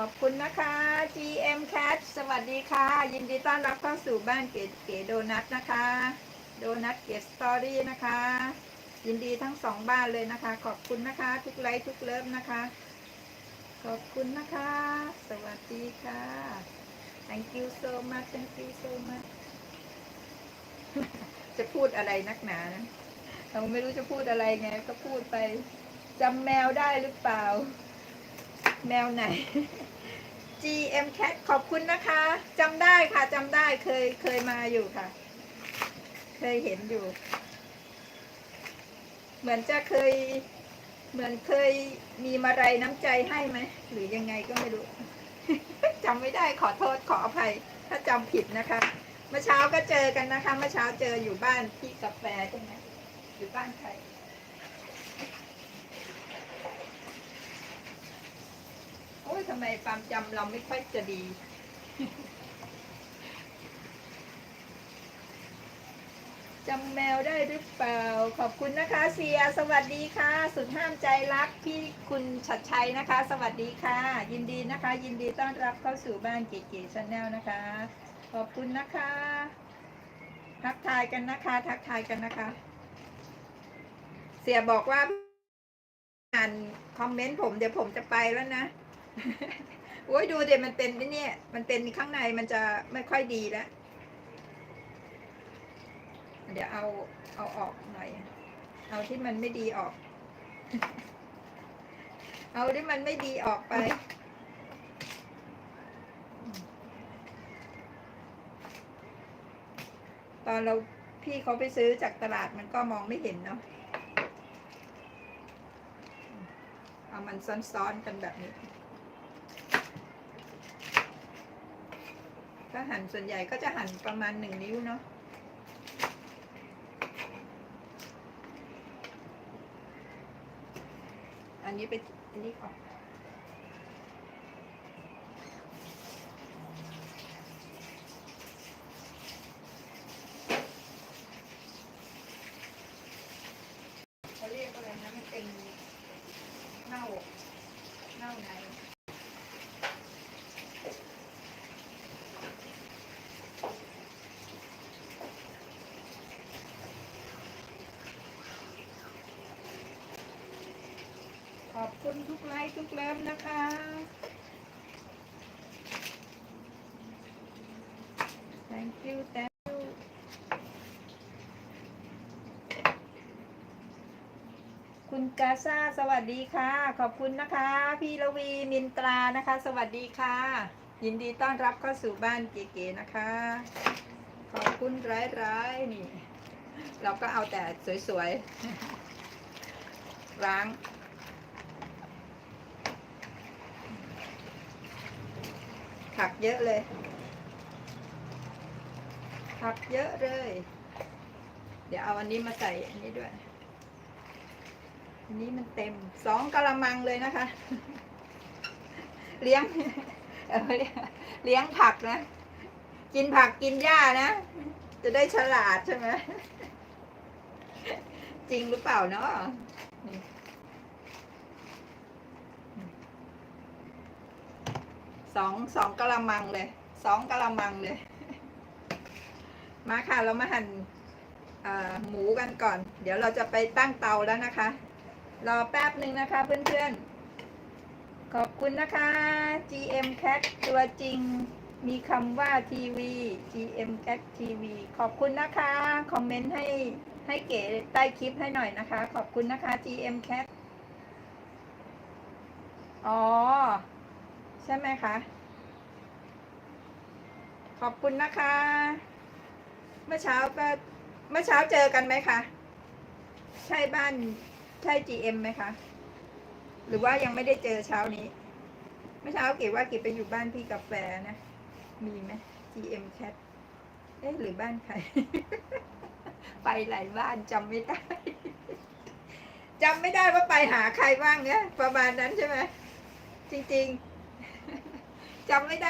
ขอบคุณนะคะ GM Cat สวัสดีค่ะ ยินดีต้อนรับเข้าสู่บ้านเก๋เก๋โดนัทนะคะ โดนัทเก๋สตอรี่นะคะ ยินดีทั้งสองบ้านเลยนะคะ ขอบคุณนะคะ ทุกไลค์ทุกเลิฟนะคะ ขอบคุณนะคะ สวัสดีค่ะ thank you so much thank you so much จะพูดอะไรนักหนานะเราไม่รู้จะพูดอะไรไง ก็พูดไปจำแมวได้หรือเปล่า แมวไหน GM Cat ขอบคุณนะคะจำได้ค่ะจำได้เคยเคยมาอยู่ค่ะ เคยเห็นอยู่ เหมือนจะเคย เหมือนเคยมีมาไรน้ำใจให้ไหมหรือยังไงก็ไม่รู้จำไม่ได้ขอโทษขออภัย ถ้าจำผิดนะคะเมื่อเช้าก็เจอกันนะคะเมื่อเช้าเจออยู่บ้านพี่กาแฟใช่ไหมอยู่บ้านใคร โอ้ ยทำไมความจำเราไม่ค่อยจะดี จำแมวได้หรือเปล่า ขอบคุณนะคะเสีย สวัสดีค่ะ สุดห้ามใจรักพี่คุณชัดชัยนะคะ สวัสดีค่ะ ยินดีนะคะ ยินดีต้อนรับเข้าสู่บ้านเก๋ๆชาแนลนะคะ ขอบคุณนะคะ ทักทายกันนะคะ ทักทายกันนะคะ เสียบอกว่าอ่านคอมเมนต์ผมเดี๋ยวผมจะไปแล้วนะ โอ้ยดูเดี๋ยวมันเป็นไอ้เนี่ย มันเป็นข้างในมันจะไม่ค่อยดีแล้ว เดี๋ยวเอาเอาออกหน่อย เอาที่มันไม่ดีออก เอาที่มันไม่ดีออกไปตอนเราพี่เขาไปซื้อจากตลาดมันก็มองไม่เห็นเนาะ เอามันซ้อนๆกันแบบนี้ ถ้าหั่นส่วนใหญ่ก็จะหั่นประมาณหนึ่งนิ้วเนาะอันนี้เป็นอันนี้ก่อนเขาเรียกอะไรนะมันเป็นเน่าเน่าใน คุณทุกไลค์ทุกเลิฟนะคะ thank you thank you คุณกาซาสวัสดีค่ะ ขอบคุณนะคะ พี่ระวีมินตรานะคะ สวัสดีค่ะ ยินดีต้อนรับเข้าสู่บ้านเก๋ๆนะคะ ขอบคุณร้ายๆนี่ เราก็เอาแต่สวยๆล้าง ผักเยอะเลย ผักเยอะเลย เดี๋ยวเอาอันนี้มาใส่อันนี้ด้วย อันนี้มันเต็มสองกะละมังเลยนะคะเลี้ยงเออเลี้ยงเลี้ยงผักนะ กินผักกินหญ้านะ จะได้ฉลาดใช่ไหมจริงหรือเปล่าเนาะ สองสองกะละมังเลยสองกะละมังเลย มาค่ะเรามาหั่นเอ่อหมูกันก่อน เดี๋ยวเราจะไปตั้งเตาแล้วนะคะ รอแป๊บหนึ่งนะคะเพื่อนๆ ขอบคุณนะคะ GM Cat ตัวจริงมีคำว่าทีวี GM Cat TV ขอบคุณนะคะ คอมเมนต์ให้ให้เก๋ใต้คลิปให้หน่อยนะคะ ขอบคุณนะคะ GM Cat อ๋อ ใช่ไหมคะ ขอบคุณนะคะ เมื่อเช้าก็เมื่อเช้าเจอกันไหมคะ ใช่บ้านใช่ GM ไหมคะ หรือว่ายังไม่ได้เจอเช้านี้ เมื่อเช้าเก๋ว่าเก๋ไปอยู่บ้านพี่กาแฟนะ มีไหม GM Cat เอ๊ะหรือบ้านใคร ไปหลายบ้านจำไม่ได้จำไม่ได้ว่าไปหาใครบ้างเนี่ยประมาณนั้นใช่ไหมจริง ๆ จำไม่ได้